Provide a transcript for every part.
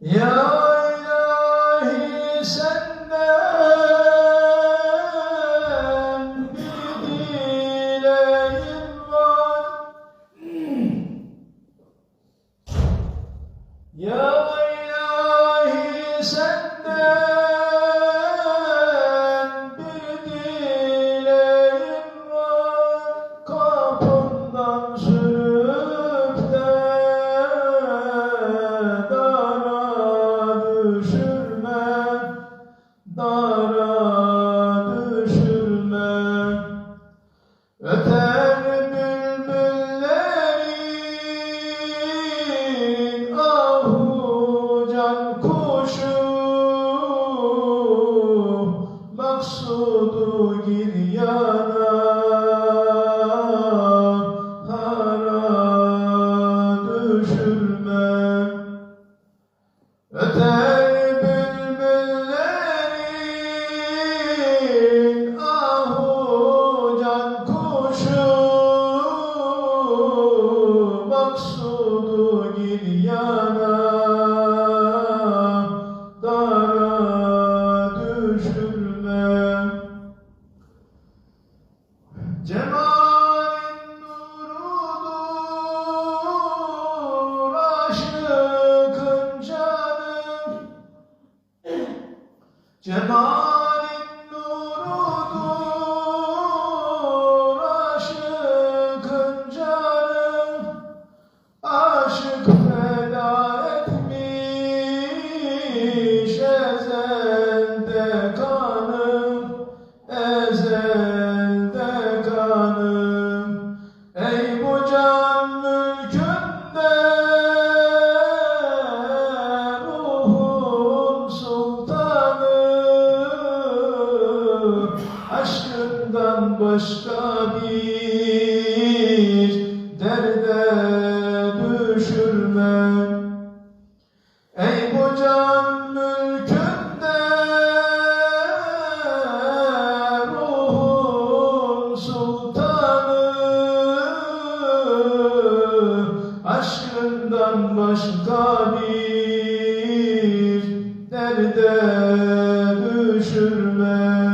有。kuşu maksud başka bir derde düşürme. Ey kocam mülkünde ruhum sultanı aşkından başka bir derde düşürme.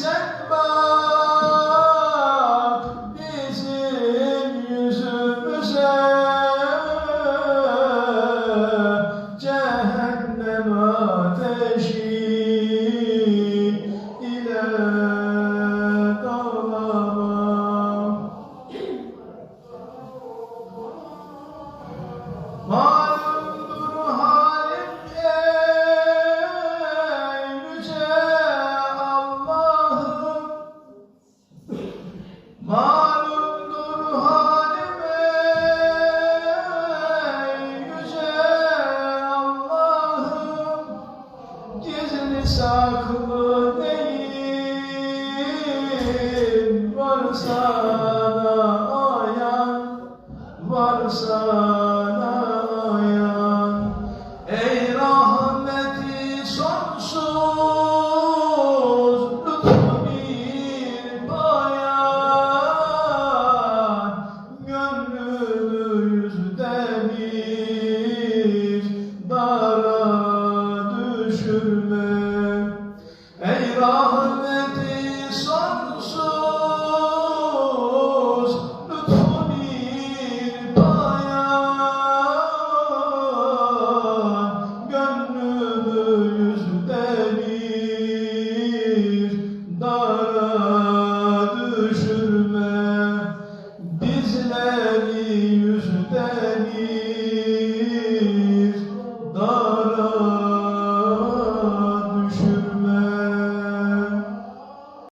mentioned var sana ayan, var sana ayan. Ey rahmeti sonsuz.